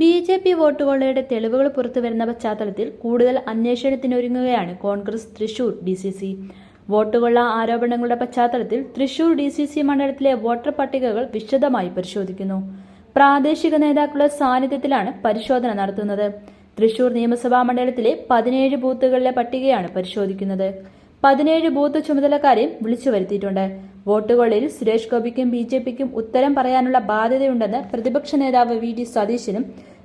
B J P വോട്ടുകളുടെ തെളിവുകൾ പുറത്തുവരുന്ന പശ്ചാത്തലത്തിൽ കൂടുതൽ അന്വേഷണത്തിനൊരുങ്ങുകയാണ് Congress Thrissur D C C. വോട്ടുകൊള്ള ആരോപണങ്ങളുടെ പശ്ചാത്തലത്തിൽ തൃശൂർ ഡി സി സി മണ്ഡലത്തിലെ വോട്ടർ പട്ടികകൾ വിശദമായി പരിശോധിക്കുന്നു. പ്രാദേശിക നേതാക്കളുടെ സാന്നിധ്യത്തിലാണ് പരിശോധന നടത്തുന്നത്. തൃശൂർ നിയമസഭാ മണ്ഡലത്തിലെ പതിനേഴ് ബൂത്തുകളിലെ പട്ടികയാണ് പരിശോധിക്കുന്നത്. പതിനേഴ് ബൂത്ത് ചുമതലക്കാരെയും വിളിച്ചു വരുത്തിയിട്ടുണ്ട്. വോട്ടുകളിൽ സുരേഷ് ഗോപിക്കും ബി ജെ പിക്കും ഉത്തരം പറയാനുള്ള ബാധ്യതയുണ്ടെന്ന് പ്രതിപക്ഷ നേതാവ് വി ഡി സതീശനും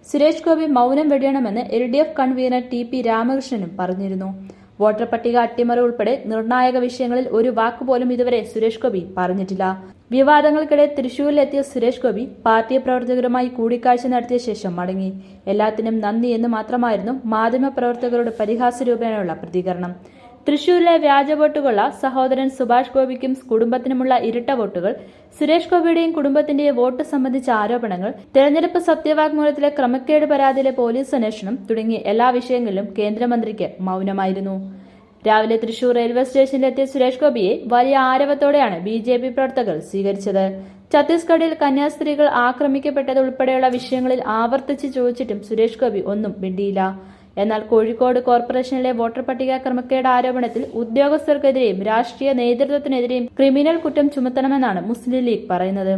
സുരേഷ് ഗോപി മൗനം വെടിയണമെന്ന് L D F convener T P രാമകൃഷ്ണനും പറഞ്ഞിരുന്നു. വോട്ടർ പട്ടിക അട്ടിമറി ഉൾപ്പെടെ നിർണായക വിഷയങ്ങളിൽ ഒരു വാക്കുപോലും ഇതുവരെ സുരേഷ് ഗോപി പറഞ്ഞിട്ടില്ല. വിവാദങ്ങൾക്കിടെ തൃശൂരിലെത്തിയ സുരേഷ് ഗോപി പാർട്ടി പ്രവർത്തകരുമായി കൂടിക്കാഴ്ച നടത്തിയ ശേഷം മടങ്ങി. എല്ലാത്തിനും നന്ദി എന്ന് മാത്രമായിരുന്നു മാധ്യമപ്രവർത്തകരുടെ പരിഹാസ രൂപേണയുള്ള പ്രതികരണം. തൃശൂരിലെ വ്യാജ വോട്ടുകൊള്ള സഹോദരൻ സുഭാഷ് ഗോപിക്കും കുടുംബത്തിനുമുള്ള ഇരട്ട വോട്ടുകൾ സുരേഷ് ഗോപിയുടെയും കുടുംബത്തിന്റെയും വോട്ട് സംബന്ധിച്ച ആരോപണങ്ങൾ തെരഞ്ഞെടുപ്പ് സത്യവാങ്മൂലത്തിലെ ക്രമക്കേട് പരാതിയിലെ പോലീസ് അന്വേഷണം തുടങ്ങിയ എല്ലാ വിഷയങ്ങളിലും കേന്ദ്രമന്ത്രിക്ക് മൗനമായിരുന്നു. രാവിലെ തൃശൂർ റെയിൽവേ സ്റ്റേഷനിലെത്തിയ സുരേഷ് ഗോപിയെ വലിയ ആരവത്തോടെയാണ് ബി ജെ പി പ്രവർത്തകർ സ്വീകരിച്ചത്. ഛത്തീസ്ഗഡിൽ കന്യാസ്ത്രീകൾ ആക്രമിക്കപ്പെട്ടത് ഉൾപ്പെടെയുള്ള വിഷയങ്ങളിൽ ആവർത്തിച്ച് ചോദിച്ചിട്ടും സുരേഷ് ഗോപി ഒന്നും മിണ്ടിയില്ല. എന്നാൽ കോഴിക്കോട് കോർപ്പറേഷനിലെ വോട്ടർ പട്ടിക ക്രമക്കേട് ആരോപണത്തിൽ ഉദ്യോഗസ്ഥർക്കെതിരെയും രാഷ്ട്രീയ നേതൃത്വത്തിനെതിരെയും ക്രിമിനൽ കുറ്റം ചുമത്തണമെന്നാണ് മുസ്ലിം ലീഗ് പറയുന്നത്.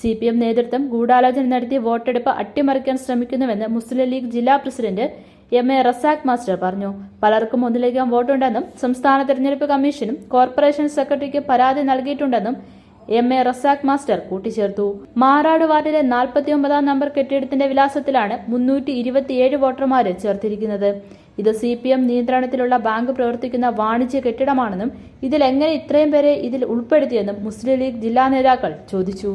സി പി എം നേതൃത്വം ഗൂഢാലോചന നടത്തി വോട്ടെടുപ്പ് അട്ടിമറിക്കാൻ ശ്രമിക്കുന്നുവെന്ന് മുസ്ലിം ലീഗ് ജില്ലാ president M A Razak master പറഞ്ഞു. പലർക്കും ഒന്നിലധികം വോട്ടുണ്ടെന്നും സംസ്ഥാന തെരഞ്ഞെടുപ്പ് കമ്മീഷനും കോർപ്പറേഷൻ സെക്രട്ടറിക്ക് പരാതി നൽകിയിട്ടുണ്ടെന്നും എം എ റസാഖ് മാസ്റ്റർ കൂട്ടിച്ചേർത്തു. മാറാട് വാർഡിലെ നാൽപ്പത്തിയൊമ്പതാം നമ്പർ കെട്ടിടത്തിന്റെ വിലാസത്തിലാണ് മുന്നൂറ്റി ഇരുപത്തിയേഴ് വോട്ടർമാരെ ചേർത്തിരിക്കുന്നത്. ഇത് സി പി എം നിയന്ത്രണത്തിലുള്ള ബാങ്ക് പ്രവർത്തിക്കുന്ന വാണിജ്യ കെട്ടിടമാണെന്നും ഇതിൽ എങ്ങനെ ഇത്രയും പേരെ ഇതിൽ ഉൾപ്പെടുത്തിയെന്നും മുസ്ലിം ലീഗ് ജില്ലാ നേതാക്കൾ ചോദിച്ചു.